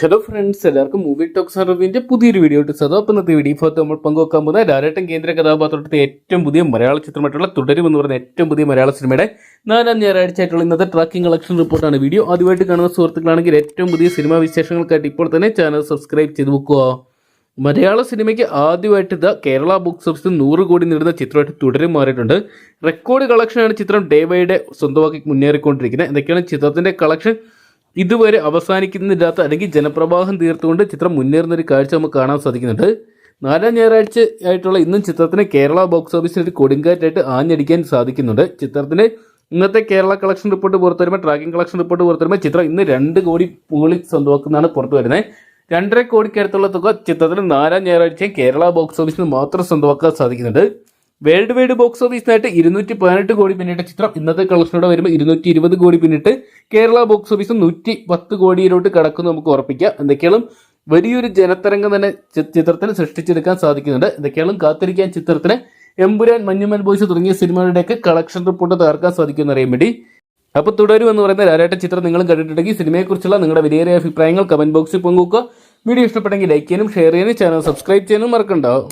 Hello friends എല്ലാവർക്കും movie talks അറിവിന്റെ പുതിയൊരു വീഡിയോ ഇട്ട് സദോ അപ്പം ഇന്നത്തെ വീഡിയോ ഇപ്പോൾ നമ്മൾ പങ്കുവെക്കാൻ പോകുന്ന രാരേട്ടൻ കേന്ദ്ര കഥാപാത്രത്തെ ഏറ്റവും പുതിയ മലയാള ചിത്രമായിട്ടുള്ള തുടരും എന്ന് പറയുന്ന ഏറ്റവും പുതിയ മലയാള സിനിമയുടെ നാലാം ഞായറാഴ്ച ആയിട്ടുള്ള ഇന്നത്തെ ട്രാക്കിംഗ് കളക്ഷൻ റിപ്പോർട്ടാണ് വീഡിയോ ആദ്യമായിട്ട് കാണുന്ന സുഹൃത്തുക്കളാണെങ്കിൽ ഏറ്റവും പുതിയ സിനിമാ വിശേഷങ്ങൾക്കായിട്ട് ഇപ്പോൾ തന്നെ ചാനൽ സബ്സ്ക്രൈബ് ചെയ്ത് വെക്കുക. മലയാള സിനിമയ്ക്ക് ആദ്യമായിട്ട് ഇതാ കേരള ബുക്ക് ഓഫീസിൽ നൂറ് കോടി നേടുന്ന ചിത്രമായിട്ട് തുടരും മാറിയിട്ടുണ്ട്. റെക്കോർഡ് കളക്ഷനാണ് ചിത്രം ഡേ ബൈ ഡേ സ്വന്തമാക്കി മുന്നേറിക്കൊണ്ടിരിക്കുന്നത്. എന്തൊക്കെയാണ് ചിത്രത്തിന്റെ കളക്ഷൻ ഇതുവരെ അവസാനിക്കുന്നില്ലാത്ത അല്ലെങ്കിൽ ജനപ്രവാഹം തീർത്തുകൊണ്ട് ചിത്രം മുന്നേറുന്ന ഒരു കാഴ്ച നമുക്ക് കാണാൻ സാധിക്കുന്നുണ്ട്. നാലാം ഞായറാഴ്ച ആയിട്ടുള്ള ഇന്നും ചിത്രത്തിന് കേരള ബോക്സ് ഓഫീസിൽ ഒരു കൊടുങ്കാറ്റായിട്ട് ആഞ്ഞടിക്കാൻ സാധിക്കുന്നുണ്ട്. ചിത്രത്തിന് ഇന്നത്തെ കേരള കളക്ഷൻ റിപ്പോർട്ട് പുറത്തു വരുമ്പോൾ ട്രാക്കിംഗ് കളക്ഷൻ റിപ്പോർട്ട് പുറത്തു വരുമ്പോൾ ചിത്രം ഇന്ന് രണ്ട് കോടി മുകളിൽ സ്വന്തമാക്കുന്നതാണ് പുറത്തു വരുന്നത് രണ്ടര കോടിക്കടുത്തുള്ള തുക ചിത്രത്തിന് നാലാം ഞായറാഴ്ച കേരള ബോക്സ് ഓഫീസിന് മാത്രം സ്വന്തമാക്കാൻ സാധിക്കുന്നുണ്ട്. വേൾഡ് വൈഡ് ബോക്സ് ഓഫീസിനായിട്ട് ഇരുന്നൂറ്റി പതിനെട്ട് കോടി പിന്നിട്ട ചിത്രം ഇന്നത്തെ കളക്ഷനോടെ വരുമ്പോൾ ഇരുന്നൂറ്റി ഇരുപത് കോടി പിന്നിട്ട് കേരള ബോക്സ് ഓഫീസ് നൂറ്റി പത്ത് കോടിയിലോട്ട് കടക്കും നമുക്ക് ഉറപ്പിക്കാം. എന്തൊക്കെയാണ് വലിയൊരു ജനതരംഗം തന്നെ ചിത്രത്തിന് സൃഷ്ടിച്ചെടുക്കാൻ സാധിക്കുന്നുണ്ട്. എന്തൊക്കെയാണ് കാത്തിരിക്കാൻ ചിത്രത്തിന് എമ്പുരാൻ മഞ്ഞുമൽ ബോയ്സ് തുടങ്ങിയ സിനിമകളുടെയൊക്കെ കളക്ഷൻ റിപ്പോർട്ട് തകർക്കാൻ സാധിക്കുമെന്ന് അറിയാൻ വേണ്ടി. അപ്പോൾ തുടരും എന്ന് പറയുന്ന രാരാട്ട ചിത്രം നിങ്ങൾ കണ്ടിട്ടുണ്ടെങ്കിൽ സിനിമയെക്കുറിച്ചുള്ള നിങ്ങളുടെ വിലയേറിയ അഭിപ്രായങ്ങൾ കമന്റ് ബോക്സിൽ പങ്കുവെക്കുക. വീഡിയോ ഇഷ്ടപ്പെട്ടെങ്കിൽ ലൈക്ക് ചെയ്യാനും ഷെയർ ചെയ്യാനും ചാനൽ സബ്സ്ക്രൈബ് ചെയ്യാനും മറക്കണ്ടാവും